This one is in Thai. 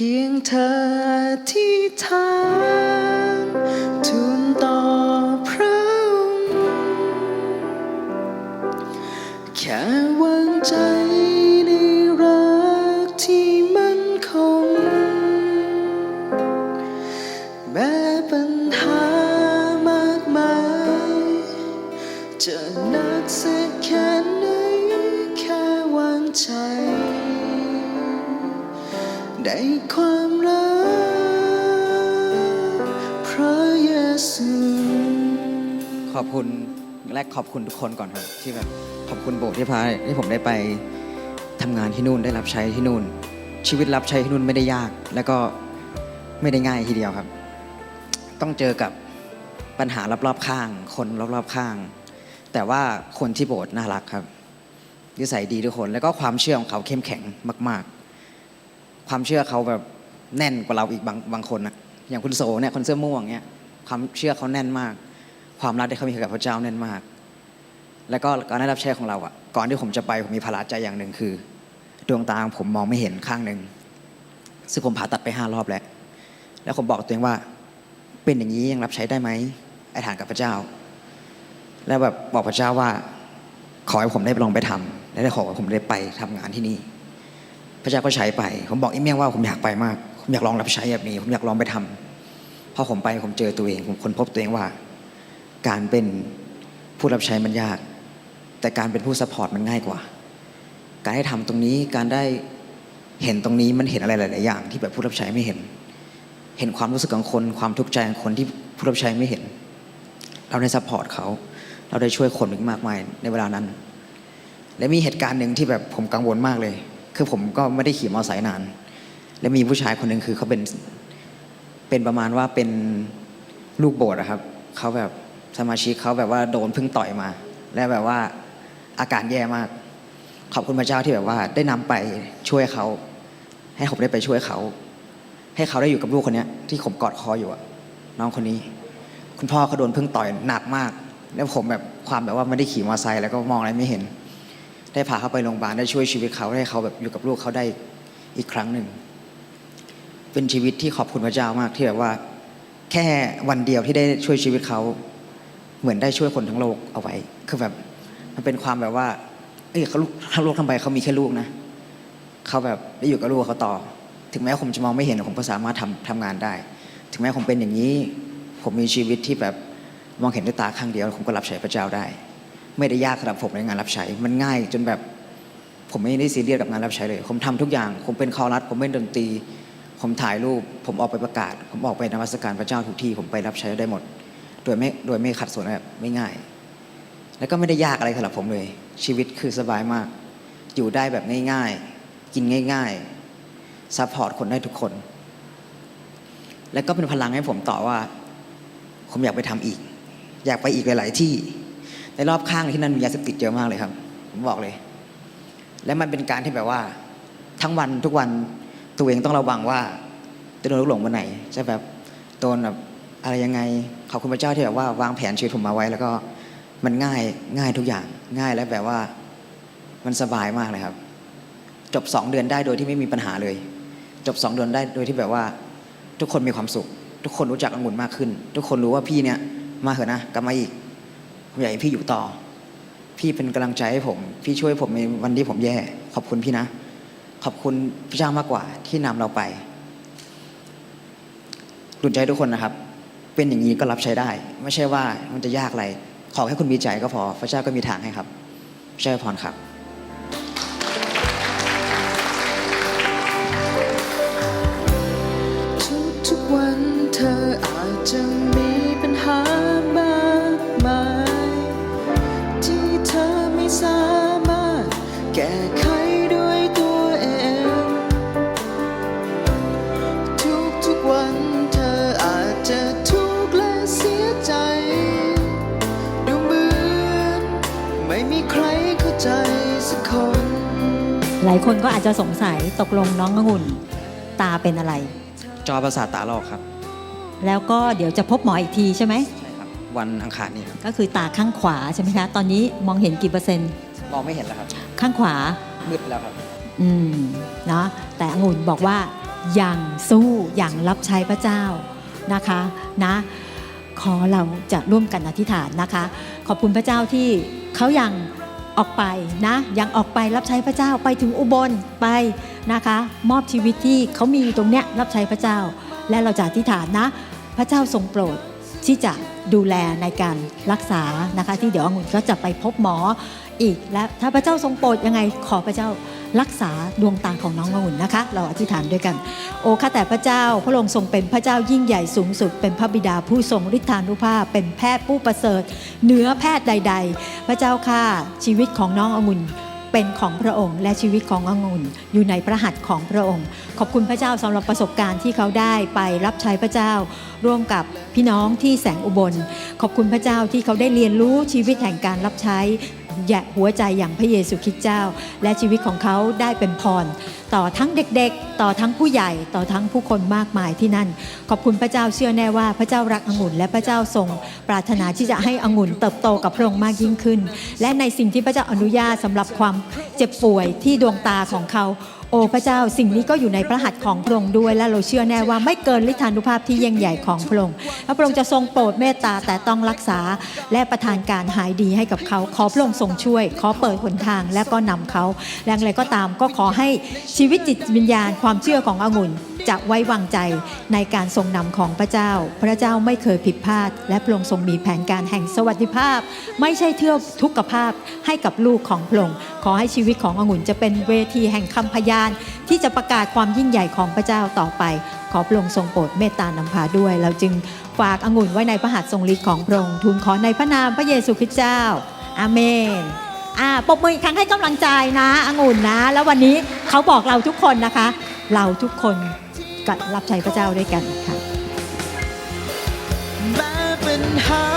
พียงเธอที่ทานทูลต่อพระองค์แค่วางใจในรักที่มั่นคงแม้ปัญหามากมายจะนักสั ความรักพระเยซูขอบคุณและขอบคุณทุกคนก่อนครับ ที่แบบขอบคุณโบสถ์ที่พาที่ผมได้ไปทำงานที่นู่นได้รับใช้ที่นู่น ชีวิตรับใช้ที่นู่นไม่ได้ยาก แล้วก็ไม่ได้ง่ายทีเดียวครับ ต้องเจอกับปัญหารอบๆข้าง คนรอบๆข้าง แต่ว่าคนที่โบสถ์น่ารักครับนิสัยดีทุกคนแล้วก็ความเชื่อของเขาเข้มแข็งมาก ๆ ความเชื่อเขาแบบแน่นกว่าเราอีกบางบางคนนะอย่างคุณโสเนี่ยคนเสื้อม่วงเนี่ยความเชื่อเขาแน่นมาก ความรักที่เขามีกับพระเจ้าแน่นมาก แล้วก็การได้รับใช้ของเราอะก่อนที่ผมจะไปผมมีภาระใจอย่างหนึ่งคือ ดวงตาของผมมองไม่เห็นข้างหนึ่งซึ่งผมผ่าตัดไปห้ารอบแล้ว แล้วผมบอกตัวเองว่า เป็นอย่างนี้ยังรับใช้ได้ไหมไอ้ฐานกับพระเจ้า แล้วแบบบอกพระเจ้าว่า ขอให้ผมได้ลองไปทำและได้ขอให้ผมได้ไปทำงานที่นี่ พระเจ้าก็ใช้ไป ผมบอกอีเมียว่าผมอยากไปมาก ผมอยากลองรับใช้แบบนี้ผมอยากลองไปทำพอผมไปผมเจอตัวเอง ผมค้นพบตัวเองว่า การเป็นผู้รับใช้มันยาก แต่การเป็นผู้ซัพพอร์ตมันง่ายกว่า การได้ทำตรงนี้การได้เห็นตรงนี้มันเห็นอะไรหลาย ๆ อย่าง ที่แบบผู้รับใช้ไม่เห็น เห็นความรู้สึกของคน ความทุกข์ใจของคนที่ผู้รับใช้ไม่เห็น เราได้ซัพพอร์ตเขาเราได้ช่วยคนอีกมากมายในเวลานั้น และมีเหตุการณ์หนึ่งที่แบบผมกังวลมากเลย คือผมก็ไม่ได้ขี่มอเตอร์ไซค์นาน และมีผู้ชายคนหนึ่งคือเขาเป็นเป็นประมาณว่าเป็นลูกโบสถ์อะครับเขาแบบสมาชิกเขาแบบว่าโดนพึ่งต่อยมา และแบบว่าอาการแย่มาก ขอบคุณพระเจ้าที่แบบว่าได้นำไปช่วยเขา ให้ผมได้ไปช่วยเขา ให้เขาได้อยู่กับลูกคนนี้ที่ผมกอดคออยู่อะน้องคนนี้ คุณพ่อเขาโดนพึ่งต่อยหนักมาก แล้วผมแบบความแบบว่าไม่ได้ขี่มอเตอร์ไซค์แล้วก็มองอะไรไม่เห็น ได้พาเขาไปโรงพยาบาลได้ช่วยชีวิตเขาให้เขาแบบอยู่กับลูกเขาได้อีกครั้งหนึ่ง เป็นชีวิตที่ขอบคุณพระเจ้ามากที่แบบว่า แค่วันเดียวที่ได้ช่วยชีวิตเขาเหมือนได้ช่วยคนทั้งโลกเอาไว้ คือแบบมันเป็นความแบบว่าเอ้ยเขาลูกทั้งโลกทั้งใบเขามีแค่ลูกนะเขาแบบได้อยู่กับลูกเขาต่อ ถึงแม้ผมจะมองไม่เห็นผมก็สามารถทำทำงานได้ ถึงแม้ผมเป็นอย่างนี้ ผมมีชีวิตที่แบบมองเห็นด้วยตาข้างเดียว ผมก็รับใช้พระเจ้าได้ ไม่ได้ยากสำหรับผมในงานรับใช้ มันง่ายจนแบบผมไม่ได้ซีเรียสกับงานรับใช้เลย ผมทำทุกอย่าง ผมเป็นคอรัส ผมเป็นดนตรี ผมถ่ายรูป ผมออกไปประกาศ ผมออกไปนมัสการพระเจ้าทุกที่ ผมไปรับใช้ได้หมด โดยไม่ โดยไม่ขัดสนแบบไม่ง่าย แล้วก็ไม่ได้ยากอะไรสำหรับผมเลย ชีวิตคือสบายมาก อยู่ได้แบบง่ายๆ กินง่ายๆซัพพอร์ตคนได้ทุกคน แล้วก็เป็นพลังให้ผมต่อว่า ผมอยากไปทำอีก อยากไปอีกหลาย ๆ ที่ ในรอบข้างที่นั่นมียาเสพติดเยอะมากเลยครับ ผมบอกเลย และมันเป็นการที่แบบว่า ทั้งวันทุกวันตัวเองต้องระวังว่าจะโดนลูกหลงวันไหนจะแบบโดนแบบอะไรยังไงขอบคุณพระเจ้าที่แบบว่าวางแผนชีวิตผมมาไว้ แล้วก็มันง่ายง่ายทุกอย่างง่ายและแบบว่ามันสบายมากเลยครับ จบสองเดือนได้โดยที่ไม่มีปัญหาเลย จบสองเดือนได้โดยที่แบบว่า ทุกคนมีความสุข ทุกคนรู้จักองุ่นมากขึ้น ทุกคนรู้ว่าพี่เนี่ยมาเถอะนะกลับมาอีก ผมอยากให้พี่อยู่ต่อ พี่เป็นกำลังใจให้ผม พี่ช่วยผมในวันที่ผมแย่ ขอบคุณพี่นะ ขอบคุณพระเจ้ามากกว่าที่นำเราไปหลุนใจทุกคนนะครับ เป็นอย่างนี้ก็รับใช้ได้ ไม่ใช่ว่ามันจะยากอะไร ขอแค่คุณมีใจก็พอ พระเจ้าก็มีทางให้ครับ ใช้พรครับ ใครเข้าใจสักคน หลายคนก็อาจจะสงสัยตกลงน้ององุ่นตาเป็นอะไร จอประสาทตาลอกครับ แล้วก็เดี๋ยวจะพบหมออีกทีใช่ไหม ใช่ครับ วันอังคารนี้ครับ ก็คือตาข้างขวาใช่ไหมคะ ตอนนี้มองเห็นกี่เปอร์เซ็นต์ มองไม่เห็นแล้วครับ ข้างขวา มืดแล้วครับ อืม เนาะแต่องุ่นบอกว่าอย่างสู้อย่างรับใช้พระเจ้านะคะนะ ขอเราจะร่วมกันอธิษฐานนะคะ ขอบคุณพระเจ้าที่เขายัง ออกไปนะยังออกไปรับใช้พระเจ้าไปถึงอุบลไปนะคะ มอบชีวิตที่เขามีอยู่ตรงเนี้ยรับใช้พระเจ้า และเราจะอธิษฐานนะ พระเจ้าทรงโปรดที่จะดูแลในการรักษานะคะ ที่เดี๋ยวองุ่นก็จะไปพบหมออีกและถ้าพระเจ้าทรงโปรดยังไงขอพระเจ้า รักษาดวงตาของน้ององุ่นนะคะ เราอธิษฐานด้วยกัน โอ้ข้าแต่พระเจ้าพระองค์ทรงเป็นพระเจ้ายิ่งใหญ่สูงสุด เป็นพระบิดาผู้ทรงฤทธานุภาพ เป็นแพทย์ผู้ประเสริฐเหนือแพทย์ใด ๆ พระเจ้าข้าชีวิตของน้ององุ่นเป็นของพระองค์และชีวิตขององุ่นอยู่ในพระหัตถ์ของพระองค์ ขอบคุณพระเจ้าสำหรับประสบการณ์ที่เขาได้ไปรับใช้พระเจ้า ร่วมกับพี่น้องที่แสงอุบล ขอบคุณพระเจ้าที่เขาได้เรียนรู้ชีวิตแห่งการรับใช้ แย่หัวใจอย่างพระเยซูคริสต์เจ้า และชีวิตของเขาได้เป็นพร ต่อทั้งเด็กๆ ต่อทั้งผู้ใหญ่ต่อทั้งผู้คนมากมายที่นั่น ขอบคุณพระเจ้าเชื่อแน่ว่าพระเจ้ารักองุ่น และพระเจ้าทรงปรารถนาที่จะให้องุ่นเติบโตกับพระองค์มากยิ่งขึ้น และในสิ่งที่พระเจ้าอนุญาตสำหรับความเจ็บป่วยที่ดวงตาของเขาโอ้พระเจ้าสิ่งนี้ก็อยู่ในพระหัตถ์ของพระองค์ด้วย และเราเชื่อแน่ว่าไม่เกินฤทธานุภาพที่ยิ่งใหญ่ของพระองค์และพระองค์จะทรงโปรดเมตตาแต่ต้องรักษาและประทานการหายดีให้กับเขา ขอพระองค์ทรงช่วย ขอเปิดหนทางและก็นำเขาและอย่างไรก็ตามก็ขอให้ชีีวิตจิตวิญญาณความเชื่อขององุ่นจะไว้วางใจในการทรงนำของพระเจ้า พระเจ้าไม่เคยผิดพลาด และพระองค์ทรงมีแผนการแห่งสวัสดิภาพ ไม่ใช่เทื่อทุกขภาพให้กับลูกของพระองค์ขอให้ชีวิตขององุ่นจะเป็นเวทีแห่งคำพยาน ที่จะประกาศความยิ่งใหญ่ของพระเจ้าต่อไป ขอพระองค์ทรงโปรดเมตตานำพาด้วย เราจึงฝากองุ่นไว้ในพระหัตถ์ทรงฤทธิ์ของพระองค์ทูลขอในพระนามพระเยซูคริสต์เจ้า อาเมน อ่าปมมืออีกครั้งให้กำลังใจนะองุ่นนะ แล้ววันนี้เขาบอกเราทุกคนนะคะ เราทุกคนก็รับใช้พระเจ้าด้วยกันค่ะ แม้ปัญหา